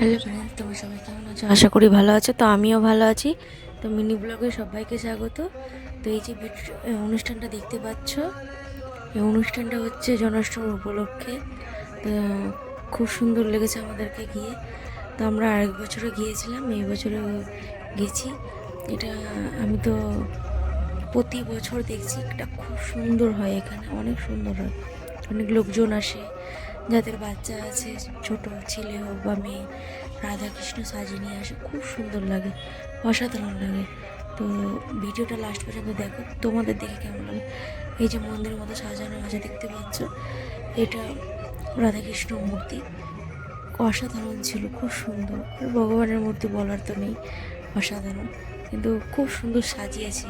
Hello friends সবাই কেমন আছো? আশা করি ভালো আছো। তো আমিও ভালো আছি। তো মিনি ব্লগে সবাইকে স্বাগত। তো এই যে অনুষ্ঠানটা দেখতে পাচ্ছ এই অনুষ্ঠানটা হচ্ছে জন্মাষ্টমী উপলক্ষে। তো খুব সুন্দর লেগেছে আমাদেরকে গিয়ে। তো আমরা আরেক বছরে গিয়েছিলাম, এই বছরে গেছি। এটা আমি তো প্রতি বছর দেখছি এটা খুব সুন্দর হয় এখানে, অনেক সুন্দর হয়। অনেক লোকজন আসে। যাদের বাচ্চা আছে, ছোট ছেলে হোক বা মেয়ে, রাধাকৃষ্ণ সাজিয়ে নিয়ে আসে, খুব সুন্দর লাগে, অসাধারণ লাগে। তো ভিডিওটা লাস্ট পর্যন্ত দেখো, তোমাদের দেখে কেমন লাগে? এই যে মন্দিরের মতো সাজানো আছে, দেখতে পাচ্ছ? এটা রাধাকৃষ্ণ মূর্তি, অসাধারণ ছিল, খুব সুন্দর। ভগবানের মূর্তি বলার তো নেই, অসাধারণ। কিন্তু খুব সুন্দর সাজিয়েছে,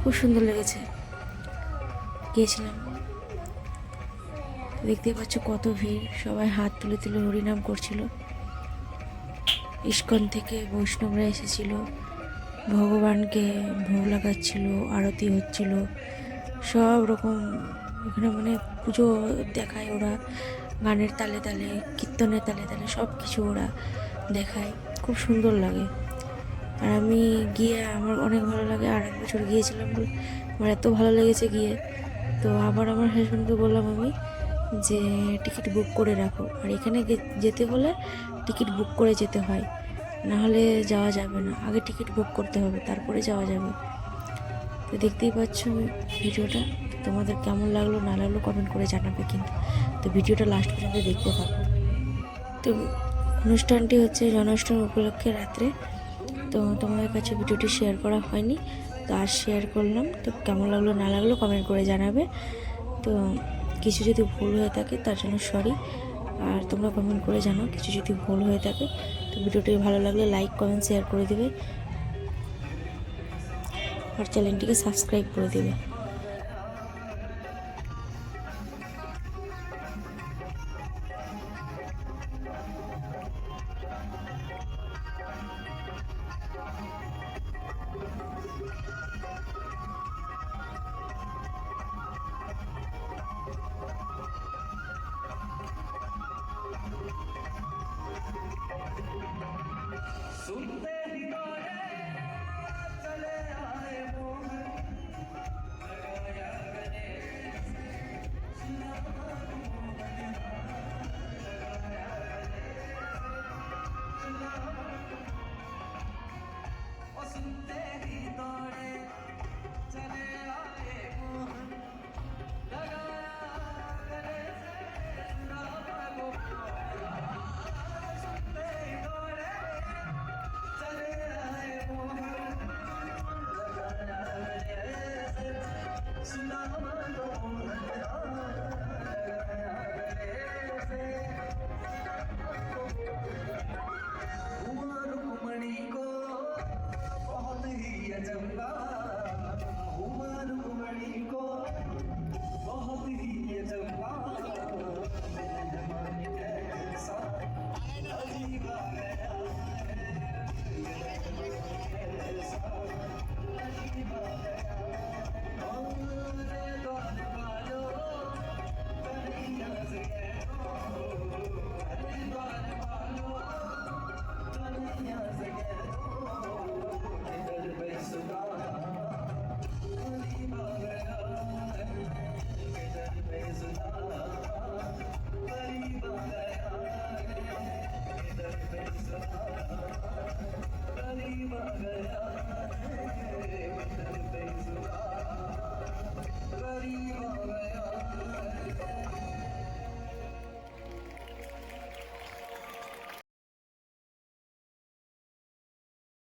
খুব সুন্দর লেগেছে। গিয়েছিলাম। দেখতে পাচ্ছ কত ভিড়। সবাই হাত তুলে তুলে হরিনাম করছিল। ইস্কন থেকে বৈষ্ণবরা এসেছিল। ভগবানকে ভোগ লাগাচ্ছিল, আরতি হচ্ছিল। সব রকম এখানে মানে পুজো দেখায় ওরা। গানের তালে তালে, কীর্তনের তালে তালে সব কিছু ওরা দেখায়। খুব সুন্দর লাগে। আর আমি গিয়ে আমার অনেক ভালো লাগে। আর এক বছর গিয়েছিলাম আমার এত ভালো লেগেছে গিয়ে। তো আবার আমার হাজব্যান্ডকে বললাম আমি যে টিকিট বুক করে রাখো। আর এখানে যেতে হলে টিকিট বুক করে যেতে হয়। না হলে যাওয়া যাবে না। আগে টিকিট বুক করতে হবে, তারপরে যাওয়া যাবে। তো দেখতেই পাচ্ছ ভিডিওটা। তোমাদের কেমন লাগল, না লাগল কমেন্ট করে জানাবে কিন্তু। তো ভিডিওটা লাস্ট পর্যন্ত দেখতে থাকো। তো অনুষ্ঠানটি হচ্ছে জন্মাষ্টমী উপলক্ষে রাত্রে। তো তোমাদের কাছে ভিডিওটি শেয়ার করা হয়নি। তো আর শেয়ার করলাম। তো কেমন লাগল, না লাগল কমেন্ট করে জানাবে। তো কিছু যদি ভুল হয়ে থাকে, তার জন্য সরি আর তোমরা কমেন্ট করে জানো কিছু যদি ভুল হয়ে থাকে। তো ভিডিওটি ভালো লাগলে লাইক কমেন্ট শেয়ার করে দেবে। আর চ্যানেলটিকে সাবস্ক্রাইব করে দেবে। We kunnen niet goed, we moeten hier.